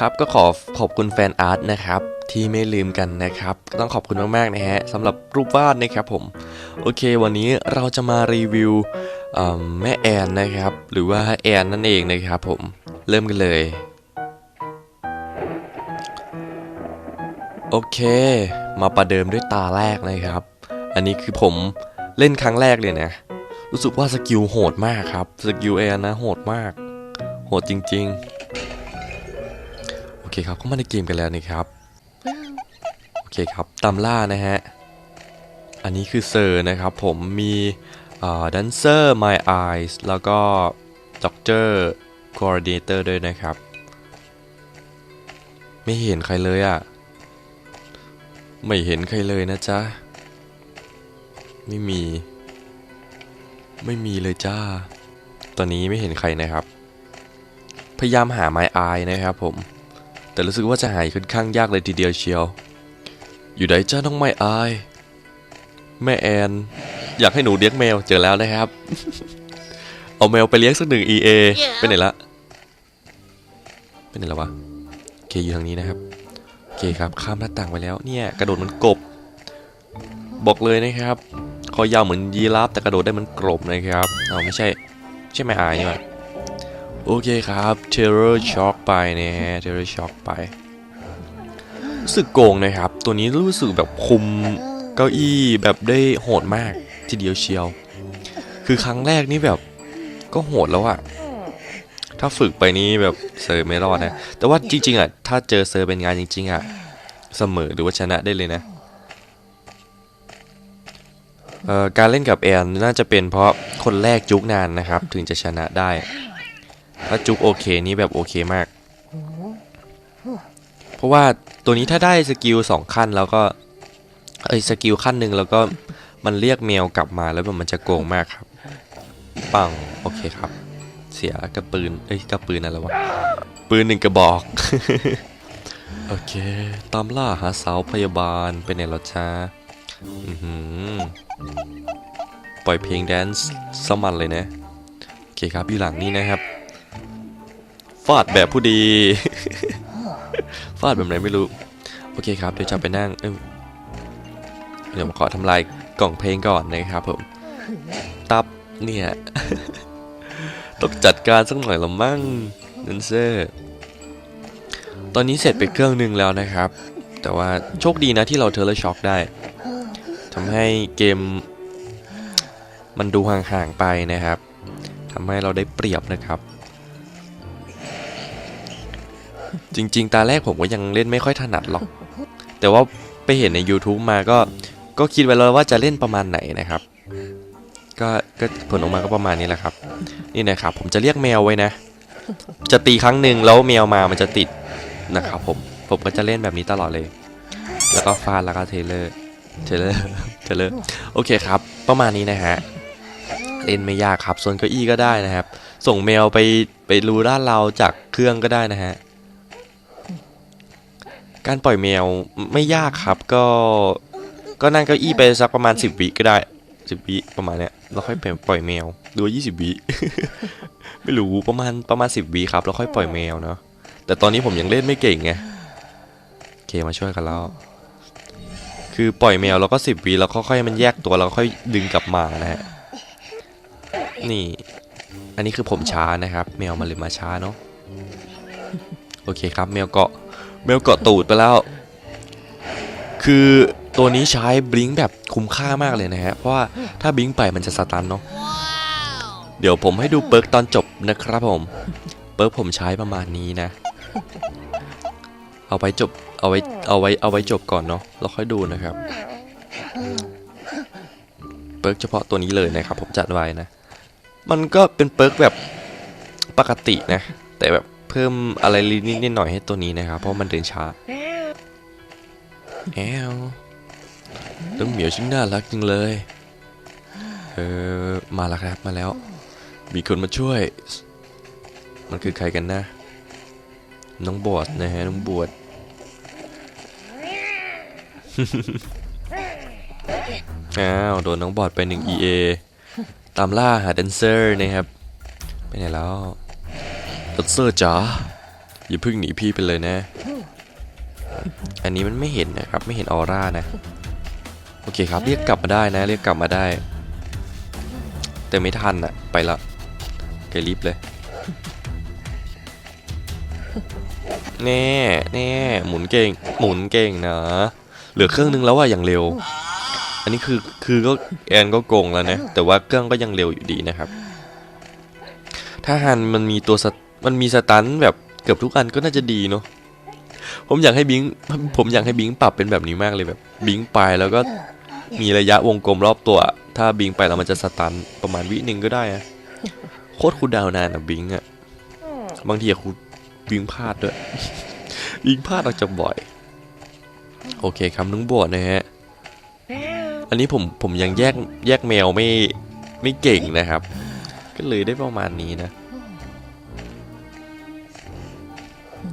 ครับก็ขอขอบคุณแฟนอาร์ตนะครับที่ไม่ลืมกันนะครับต้องขอบคุณมากๆนะฮะสำหรับรูปวาดนะครับผมโอเค วันนี้เราจะมารีวิวแม่แอนนะครับ หรือว่าแอนนั่นเองนะครับผมเริ่มกันเลยโอเค มาประเดิมด้วยตาแรกนะครับ อันนี้คือผมเล่นครั้งแรกเลยนะรู้สึกว่าสกิลโหดมากครับสกิลแอนนะโหดมาก โหดจริง ๆ เคครับเข้ามาในเกมกันแล้วนี่ครับโอเคครับตามล่านะฮะอันนี้คือเซอร์นะครับผมมีดันเซอร์ My Eyes แล้วก็ Doctor Coordinator ด้วยนะครับ ไม่เห็นใครเลยอะ่ะ ไม่เห็นใครเลยนะจ๊ะ ไม่มี ไม่มีเลยจ้า ตอนนี้ไม่เห็นใครนะครับ พยายามหา My Eye นะครับผม แต่รู้สึกว่าจะหายค่อนข้างยากเลยทีเดียวเชียว อยู่ไหนจ้าน้อง My Eye แม่แอน อยากให้หนูเลี้ยงแมวเจอแล้วนะครับ เอาแมวไปเลี้ยงสักหนึ่ง EA ไปไหนละไปไหนล้วะโอเคอยู่ทางนี้นะครับโอเคครับข้ามหน้าต่างไปแล้วเนี่ยกระโดดเหมือนกบ บอกเลยนะครับคอยาวเหมือนยีราฟแต่กระโดดได้เหมือนกบนะครับเอาไม่ใช่ ใช่ไม่อายนี่หว่า โอเคครับ Terror Shock ไปนะฮะ Terror Shock ไปรู้สึกโกงนะครับ ตัวนี้รู้สึกแบบคุมเก้าอี้แบบได้โหดมากทีเดียวเชียว คือครั้งแรกนี่แบบก็โหดแล้วอะถ้าฝึกไปนี้แบบเซอร์ไม่รอดนะ แต่ว่าจริง ๆอะถ้าเจอเซอร์เป็นงานจริง ๆอะเสมอหรือว่าชนะได้เลยนะการเล่นกับแอนน่าจะเป็นเพราะคนแรกจุกนานนะครับ ถึงจะชนะได้ ถ้าจุกโอเคนี่แบบโอเคมาก เพราะว่าตัวนี้ถ้าได้สกิลสองขั้นแล้วก็เอ้ยสกิลขั้นหนึ่งแล้วก็มันเรียกแมวกลับมาแล้วแบบมันจะโกงมากครับ ปังโอเคครับ เสียกระปืนเอ้ยกระปืนอะไรวะปืนหนึ่งกระบอก โอเค ตามล่าหาสาวพยาบาลไปไหนแล้วจ้าอือหือปล่อยเพลงแดนซ์สมันเลยนะ โอเคครับอยู่หลังนี้นะครับ ฟาดแบบผู้ดี ฟาดแบบไหนไม่รู้ โอเคครับ เดี๋ยวจะไปนั่ง เดี๋ยวผมขอทำลายกล่องเพลงก่อนนะครับผม ตับเนี่ย ต้องจัดการสักหน่อยละมั่งนันเซอร์ตอนนี้เสร็จไปเครื่องหนึ่งแล้วนะครับ แต่ว่าโชคดีนะที่เราเทเลช็อคได้ทำให้เกมมันดูห่างๆไปนะครับทำให้เราได้เปรียบนะครับ จริง ๆ ตาแรกผมก็ยังเล่นไม่ค่อยถนัดหรอก แต่ว่าไปเห็นใน YouTube มาก็ก็คิดไว้แล้วว่าจะเล่นประมาณไหนนะครับ ก็ก็ผลออกมาก็ประมาณนี้แหละครับ นี่นะครับ ผมจะเรียกแมวไว้นะ จะตีครั้งหนึ่งแล้วแมวมามันจะติดนะครับผมผมก็จะเล่นแบบนี้ตลอดเลย แล้วก็ฟาดแล้วก็เทเลอร์เทเลอร์เทเลอร์โอเคครับ ประมาณนี้นะฮะเล่นไม่ยากครับส่วนเก้าอี้ก็ได้นะครับ ส่งแมวไปไปรูด้านเราจากเครื่องก็ได้นะฮะ การปล่อยแมวไม่ยากครับ ก็ก็นั่งเก้าอี้ไปสักประมาณ 10 วิก็ได้ 10 วิประมาณเนี้ยแล้วค่อยปล่อยแมวดูว่า20 วิไม่รู้ประมาณประมาณ 10 วิครับแล้วค่อยปล่อยแมวเนาะแต่ตอนนี้ผมยังเล่นไม่เก่งไงโอเคมาช่วยกันแล้ว คือปล่อยแมวแล้วก็10วิแล้วก็ค่อยให้มันแยกตัวแล้วก็ค่อยดึงกลับมานะฮะนี่ อันนี้คือผมช้านะครับ แมวมันเลยมาช้าเนาะโอเคครับ แมวเกาะ แมวเกาะตูดไปแล้ว คือตัวนี้ใช้บลิงแบบคุ้มค่ามากเลยนะฮะ เพราะว่าถ้าบลิงไปมันจะสตันเนาะ เดี๋ยวผมให้ดูเปิร์กตอนจบนะครับผม เปิร์กผมใช้ประมาณนี้นะ เอาไว้จบ เอาไว้เอาไว้เอาไว้จบก่อนเนาะแล้วค่อยดูนะครับ เปิร์กเฉพาะตัวนี้เลยนะครับ ผมจัดไว้นะ มันก็เป็นเปิร์กแบบปกตินะ แต่แบบ พิ่มอะไรนิดนิดหน่อยให้ตัวนี้นะครับ เพราะมันเดินช้าแอวต้องเหมียวชิ้นน่ารักจริงเลยเออมาแล้วครับมาแล้ว มีคนมาช่วย มันคือใครกันนะ น้องบวชนะฮะน้องบวชอ้าวโดนน้องบอดไปหนึ่ง EA ตามล่าหาแดนเซอร์นะครับ ไปไหนแล้ว ดนเซอร์จ๋าอย่าเพึ่งหนีพี่ไปเลยนะ อันนี้มันไม่เห็นนะครับ ไม่เห็นออร่านะ โอเคครับ เรียกกลับมาได้นะ เรียกกลับมาได้ แต่ไม่ทันอะไปละไกรีบเลยแน่แน่หมุนเก่ง หมุนเก่งนะ เหลือเครื่องนึงแล้วอะอย่างเร็ว อันนี้คือคือก็แอนก็โกงแล้วนะ แต่ว่าเครื่องก็ยังเร็วอยู่ดีนะครับ ถ้าฮันมันมีตัวส มันมีสตันแบบเกือบทุกอันก็น่าจะดีเนาะผมอยากให้บิงผมอยากให้บิงปรับเป็นแบบนี้มากเลยแบบบิงไปแล้วก็มีระยะวงกลมรอบตัว ถ้าบิงไปแล้วมันจะสตันประมาณวิหนึ่งก็ได้อะโคตรคูดาวน์นานอะบิงอะบางทีอะคูบิงพลาดด้วยบิงพลาดออกจากบ่อย โอเคครับนุ้งบวชนะฮะอันนี้ผมผมยังแยกแยกแมวไม่ไม่เก่งนะครับ ก็เลยได้ประมาณนี้นะ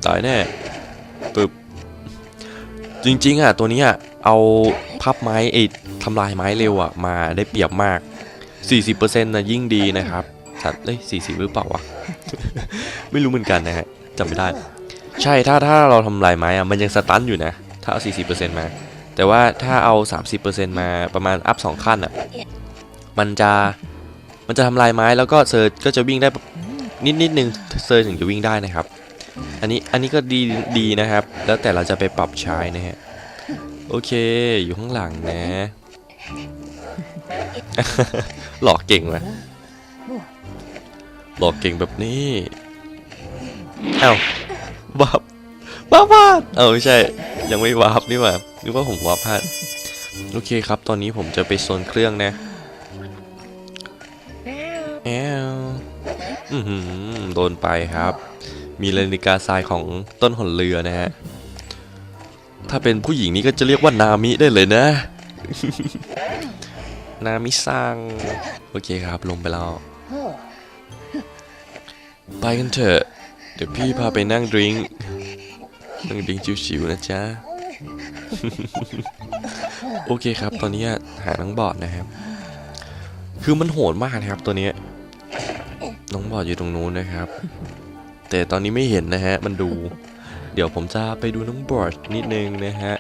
ตายแน่ปึ๊บจริงๆอะตัวนี้อะเอาพับไม้ไอ้ทำลายไม้เร็วอะมาได้เปรียบมาก 40%นะยิ่งดีนะครับสัตว์เอ้ย40 หรือเปล่าวะ ไม่รู้เหมือนกันนะฮะจำไม่ได้ ใช่ถ้าถ้าเราทำลายไม้อะมันยังสตันอยู่นะ ถ้าเอา 40%มา แต่ว่าถ้าเอา 30%มาประมาณอัพ 2 ขั้นอะมันจะมันจะทำลายไม้แล้วก็เซอร์ก็จะวิ่งได้นิดนิดนึงเซอร์ถึงจะวิ่งได้นะครับ อันนี้อันนี้ก็ดีดีนะครับ แล้วแต่เราจะไปปรับใช้นะฮะ โอเคอยู่ข้างหลังนะ หลอกเก่งไหมหลอกเก่งแบบนี้เอ้าวับวับพลาดเอ้าไม่ใช่ ยังไม่วับนี่หว่านึกว่าผมวับพลาดโอเคครับ ตอนนี้ผมจะไปโซนเครื่องนะแอวอือหือโดนไปครับ มีเลนิกาทรายของต้นหนเรือนะฮะ ถ้าเป็นผู้หญิงนี่ก็จะเรียกว่านามิได้เลยนะ นามิซังโอเคครับ ลงไปแล้ว ไปกันเถอะ เดี๋ยวพี่พาไปนั่งดริงนั่งดริงชิวๆนะจ๊ะ โอเคครับ ตอนนี้หาน้องบอดนะครับ คือมันโหดมากนะครับตัวนี้ น้องบอดอยู่ตรงนู้นนะครับ แต่ตอนนี้ไม่เห็นนะฮะ มันดู เดี๋ยวผมจะไปดูน้องบอร์ดนิดนึงนะฮะ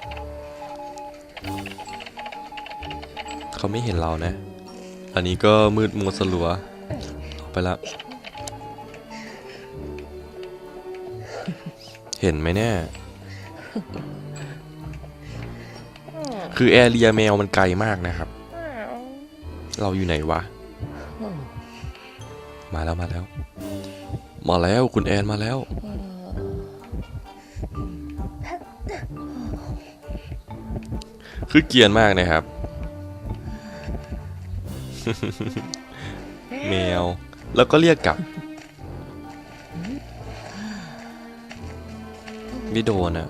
เขาไม่เห็นเรานะ อันนี้ก็มืดมัวสลัว ออกไปละ เห็นไหมเนี่ยคือแอเรียแมวมันไกลมากนะครับ เราอยู่ไหนวะ มาแล้วมาแล้ว มาแล้วคุณแอนมาแล้ว คือเกรียนมากนะครับ แมว แล้วก็เรียกกลับไม่โดนอะ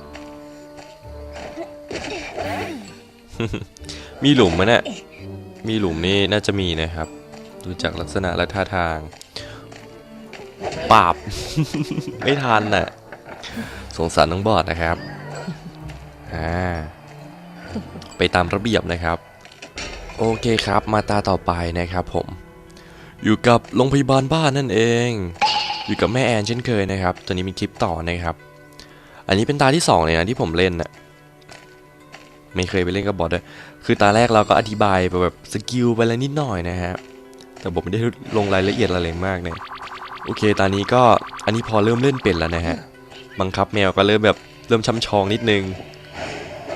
มีหลุมไหมเนี่ย มีหลุมนี่น่าจะมีนะครับ ดูจากลักษณะและท่าทาง ปราบ ไม่ทันน่ะ สงสารน้องบอดนะครับ อ่า ไปตามระเบียบนะครับ โอเคครับ มาตาต่อไปนะครับผม อยู่กับโรงพยาบาลบ้านนั่นเอง อยู่กับแม่แอนเช่นเคยนะครับ ตัวนี้มีคลิปต่อนะครับ อันนี้เป็นตาที่สองเลยนะที่ผมเล่นน่ะไม่เคยไปเล่นกับบอทด้วยคือตาแรกเราก็อธิบายไปแบบสกิลไปแล้วนิดหน่อยนะฮะ แต่ผมไม่ได้ลงรายละเอียดอะไรมากเนี่ย โอเค ตอนนี้ก็อันนี้พอเริ่มเล่นเป็นแล้วนะฮะ บังคับแมวก็เริ่มแบบเริ่มช้ำชองนิดนึง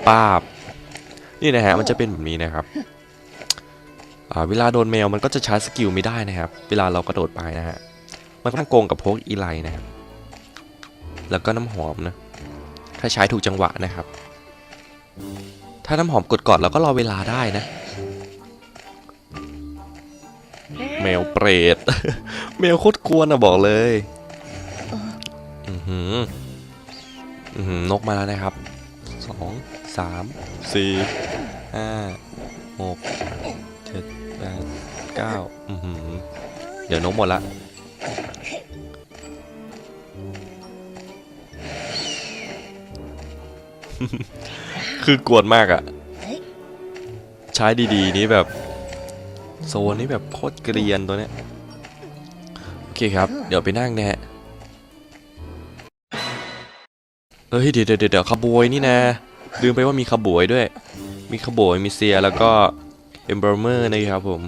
ป้าบ นี่นะฮะ มันจะเป็นแบบนี้นะครับอ่าเวลาโดนแมวมันก็จะใช้สกิลไม่ได้นะครับ เวลาเรากระโดดไปนะฮะ มันตั้งโกงกับพวกอีไลนะครับ แล้วก็น้ำหอมนะ ถ้าใช้ถูกจังหวะนะครับ ถ้าน้ำหอมกดกอนเราก็รอเวลาได้นะ มวเปรต แมวโคตรกวนอะบอกเลยอือหืออือหือนกมาแล้วนะครับสองสามสี่ห้าหกเจ็ดแปดเก้าอือหือเดี๋ยวนกหมดละคือกวนมากอะใช้ดีๆ นี้แบบ โซนนี้แบบโคตรเกรียนตัวเนี้ยโอเคครับ เดี๋ยวไปนั่งนะฮะเอ้ยเดี๋ยวเดี๋ยวเดี๋ยวขบวยนี่นะลืมไปว่ามีขบวยด้วย มีขบวยมีเซียแล้วก็เอมเบอร์เมอร์นะครับผม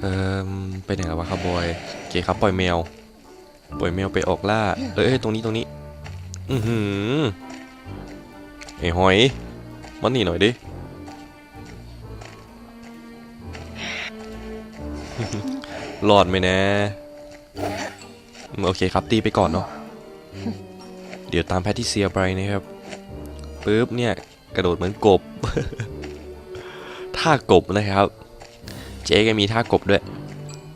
เอ่มไปไหนแล้ววะขบวยโอเคครับปล่อยแมว ปล่อยแมวไปออกล่าเอ้ยเอ้ยตรงนี้ตรงนี้อือหือไอ้หอยมันหนีหน่อยดิ รอดไหมนะ โอเคครับตีไปก่อนเนาะ เดี๋ยวตามแพทริเซียไปนะครับปุ๊บเนี่ยกระโดดเหมือนกบ ท่ากบนะครับ เจ๊ก็มีท่ากบด้วย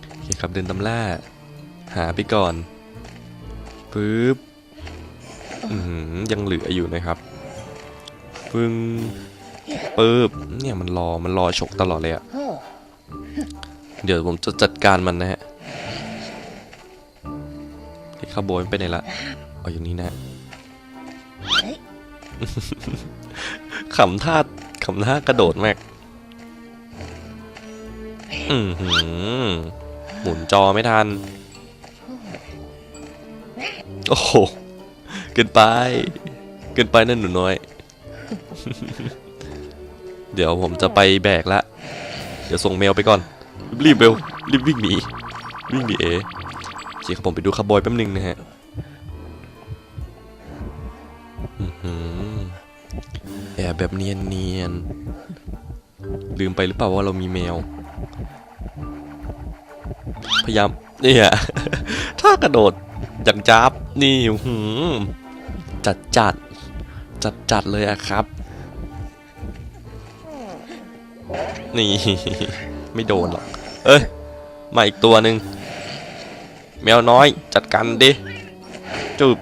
โอเคครับเดินตำล่า หาไปก่อนปุ๊บยังเหลืออยู่นะครับปึ้งปุ๊บเนี่ยมันรอมันรอฉกตลอดเลยอะ เดี๋ยวผมจะจัดการมันนะฮะไอ้ขบวนไปไหนละเอาอย่างนี้นะขำท่าขำท่ากระโดดมากอือหือหมุนจอไม่ทัน โอ้โห เกินไป เกินไปนั่นหนูน้อย เดี๋ยวผมจะไปแบกละ เดี๋ยวส่งเมลไปก่อน รีบเบลรีบวิ่งหนีวิ่งหนีเอโอเคครับผมไปดูคาร์บอยแป๊บนึงนะฮะหือแอบแบบเนียนเนียนๆลืมไปหรือเปล่าว่าเรามีแมว พยายามเนี่ยถ้ากระโดดอย่างจับนี่หือจัดจัดจัดจัดเลยอะครับ นี่ ไม่โดนหรอก เอ้ย มาอีกตัวหนึ่งแมวน้อยจัดการดิจุบ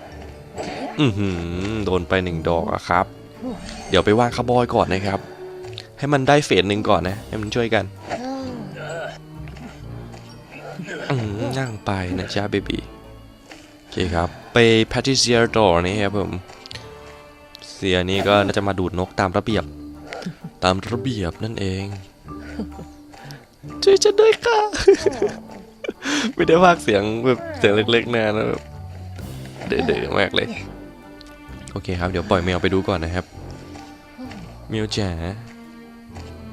อือหือโดนไปหนึ่งดอกอะครับ เดี๋ยวไปวางคาบอยก่อนนะครับ ให้มันได้เฟสหนึ่งก่อนนะ ให้มันช่วยกันอืมนั่งไปนะจ๊ะเบบีโอเคครับ ไปแพทริเซียต่อนี่ครับผม เสียนี่ก็น่าจะมาดูดนกตามระเบียบ ตามระเบียบนั่นเอง ช่วยฉันด้วยค่ะ ไม่ได้พากเสียงแบบเสียงเล็กๆนานนะแบบเด๋อๆมากเลย โอเคครับ เดี๋ยวปล่อยแมวไปดูก่อนนะครับแมวจ๋า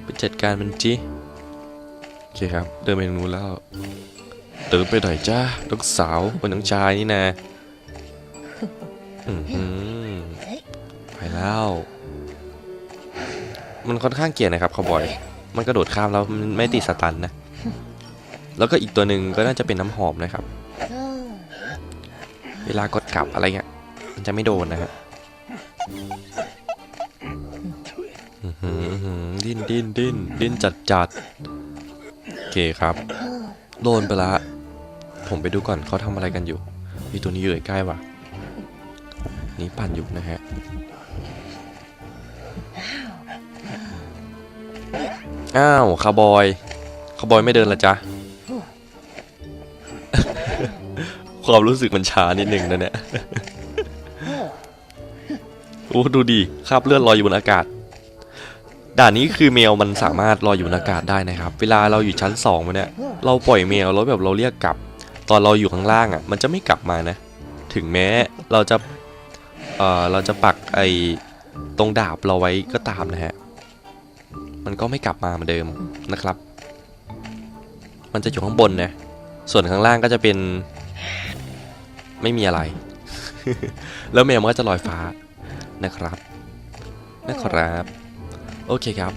ไปจัดการมันจิโอเคครับ เดินไปทางนู้นแล้วเดินไปไหนจ้าลูกสาวเป็นน้องชายนี่นะไปแล้ว มันค่อนข้างเกลียดนะครับคาวบอย มันกระโดดข้ามแล้วมันไม่ติดสตันนะ แล้วก็อีกตัวหนึ่งก็น่าจะเป็นน้ำหอมนะครับ เวลากดกลับอะไรเงี้ย มันจะไม่โดนนะฮะดิ้นดิ้นดิ้นดิ้นจัดจัดโอเคครับ โดนไปละ ผมไปดูก่อนเขาทำอะไรกันอยู่มีตัวนี้อยู่ใกล้ว่ะ นี่ปั่นอยู่นะฮะ อ้าวคาร์บอยคาร์บอยไม่เดินละจ๊ะ ความรู้สึกมันช้านิดหนึ่งนะเนี่ยโอ้ดูดิคราบเลือดลอยอยู่บนอากาศ ด่านนี้คือแมวมันสามารถลอยอยู่บนอากาศได้นะครับ เวลาเราอยู่ชั้นสองมาเนี่ยเราปล่อยแมวแล้วแบบเราเรียกกลับ ตอนเราอยู่ข้างล่างอะ มันจะไม่กลับมานะ ถึงแม้เราจะเอ่อเราจะปักไอ้ตรงดาบเราไว้ก็ตามนะฮะ มันก็ไม่กลับมาเหมือนเดิมนะครับ มันจะอยู่ข้างบนนะ ส่วนข้างล่างก็จะเป็น ไม่มีอะไร แล้วแมวมันก็จะลอยฟ้านะครับ นะครับ โอเคครับ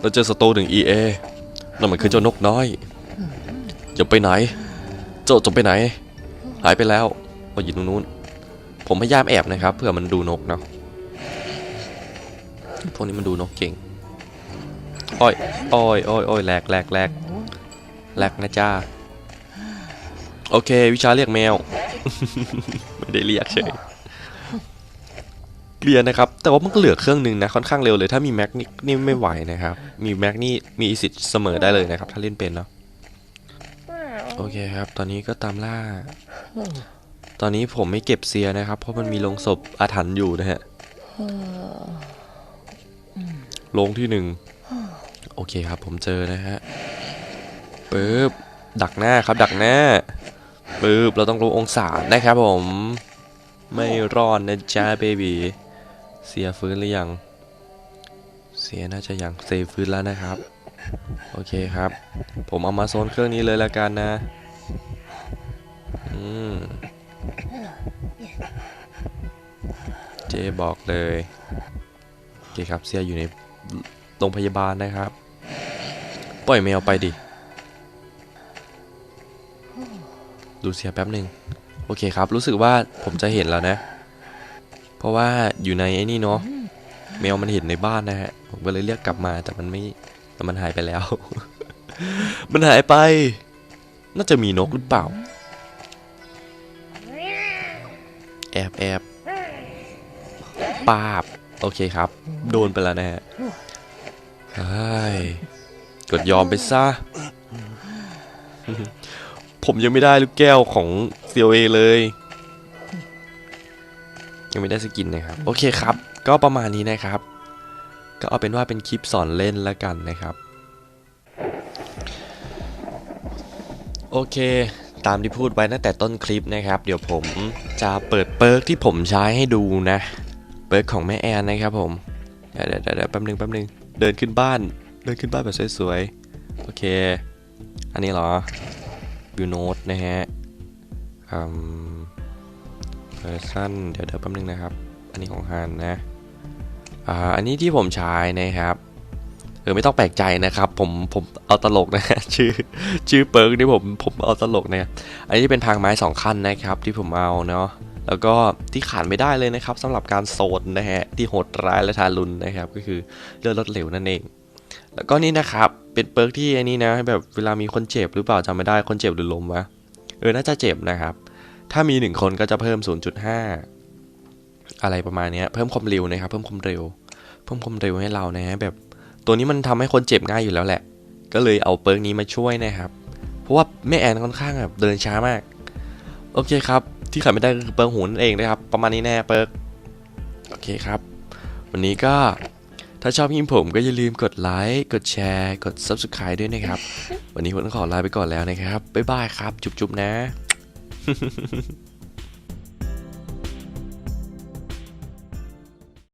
เราเจอสโตหนึ่ง EA นั่นมันคือเจ้านกน้อยจะไปไหน เจ้าจะไปไหน หายไปแล้วมาอยู่ตรงนู้น ผมพยายามแอบนะครับ เพื่อมันดูนกเนาะพวกนี้มันดูนกเก่ง อ้อยอ้อยอ้อยอ้อยแหลกแหลกแหลกแหลกนะจ้า โอเค วิชาเรียกแมว ไม่ได้เรียกเฉยเคลียร์นะครับ แต่ว่ามันก็เหลือเครื่องหนึ่งนะ ค่อนข้างเร็วเลย ถ้ามีแม็กนี่นี่ไม่ไหวนะครับ มีแม็กนี่มีสิทธิ์เสมอได้เลยนะครับ ถ้าเล่นเป็นเนาะโอเคครับ ตอนนี้ก็ตามล่า ตอนนี้ผมไม่เก็บเซียนะครับ เพราะมันมีโลงศพอาถรรพ์อยู่นะฮะโลงที่หนึ่ง โอเคครับ ผมเจอนะฮะปึ๊บดักหน้าครับดักหน้าปึ๊บเราต้องรู้องศานะครับผม ไม่รอดนะจ๊ะเบบีเสียฟื้นหรือยัง เสียน่าจะยังเซฟฟื้นแล้วนะครับ โอเคครับ ผมเอามาโซนเครื่องนี้เลยละกันนะอืมเจบอกเลยโอเคครับเสียอยู่ในโรงพยาบาลนะครับ ปล่อยแมวไปดิ ดูเสียแป๊บหนึ่งโอเคครับ รู้สึกว่าผมจะเห็นแล้วนะ เพราะว่าอยู่ในไอ้นี่เนาะแมวมันเห็นในบ้านนะฮะ ผมก็เลยเรียกกลับมาแต่มันไม่แต่มันหายไปแล้ว มันหายไป น่าจะมีนกหรือเปล่า แอบแอบปาบ โอเคครับ โดนไปแล้วนะฮะ เฮ้ย กดยอมไปซะ ผมยังไม่ได้ลูกแก้วของ COA เลย ยังไม่ได้สกินนะครับ โอเคครับ ก็ประมาณนี้นะครับ ก็เอาเป็นว่าเป็นคลิปสอนเล่นแล้วกันนะครับ โอเคตามที่พูดไว้ตั้งแต่ต้นคลิปนะครับ เดี๋ยวผมจะเปิดเปิร์กที่ผมใช้ให้ดูนะ เปิร์กของแม่แอนนะครับผม เดี๋ยวเดี๋ยวเดี๋ยวแป๊บนึงแป๊บนึง เดินขึ้นบ้าน เดินขึ้นบ้านแบบสวยๆ โอเค อันนี้เหรอวิวโนตนะฮะอืมเพอร์ซันเดี๋ยวเดี๋ยวแป๊บนึงนะครับ อันนี้ของฮันนะ อ่า อันนี้ที่ผมใช้นะครับเออไม่ต้องแปลกใจนะครับ ผมผมเอาตลกนะชื่อชื่อเปิร์กนี่ผมผมเอาตลกนี่ยอันนี้เป็นทางไม้สองขั้นนะครับที่ผมเอาเนาะแล้วก็ที่ขาดไม่ได้เลยนะครับสำหรับการโซนนะฮะที่โหดร้ายและทารุณนะครับ ก็คือเลือดลดเหลวนั่นเอง แล้วก็นี่นะครับ เป็นเปิร์กที่อันนี้นะแบบเวลามีคนเจ็บหรือเปล่าจำไม่ได้คนเจ็บหรือล้มวะเออน่าจะเจ็บนะครับ ถ้ามีหนึ่งคนก็จะเพิ่ม 0.5 อะไรประมาณนี้เพิ่มความเร็วนะครับ เพิ่มความเร็ว เพิ่มความเร็วให้เรานะฮะแบบตัวนี้มันทำให้คนเจ็บง่ายอยู่แล้วแหละ ก็เลยเอาเปิร์กนี้มาช่วยนะครับ เพราะว่าแม่แอนค่อนข้างแบบเดินช้ามาก โอเคครับ ที่ขาดไม่ได้ก็คือเปิร์กหูนั่นเองนะครับ ประมาณนี้แน่เปิร์กโอเคครับ วันนี้ก็ ถ้าชอบคลิปผมก็อย่าลืมกดไลค์ กดแชร์ กด Subscribe ด้วยนะครับ วันนี้ผมต้องขอลาไปก่อนแล้วนะครับ บ๊ายบายครับ จุ๊บๆนะ